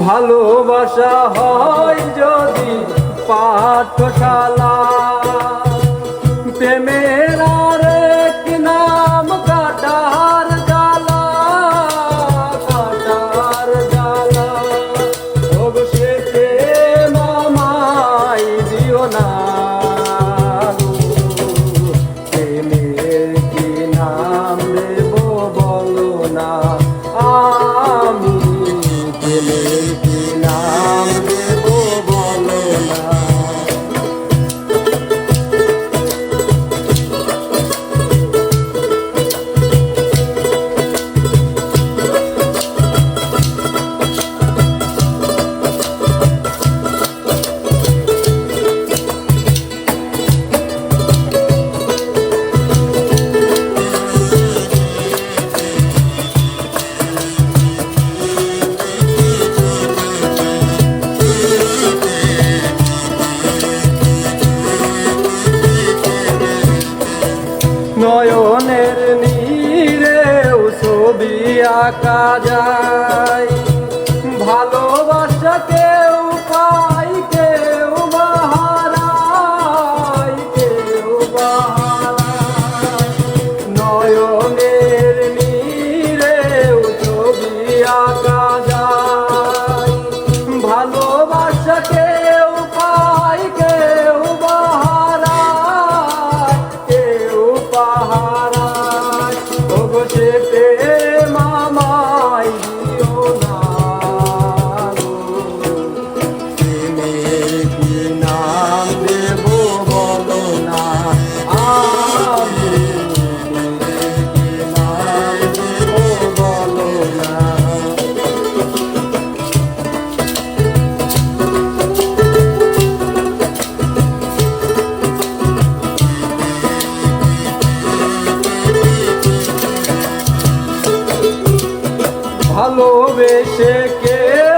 ভালোবাসা হয় যদি পাঠশালা নয়নের নীরে ছবি আঁকা যায়। ভালোবেসে কে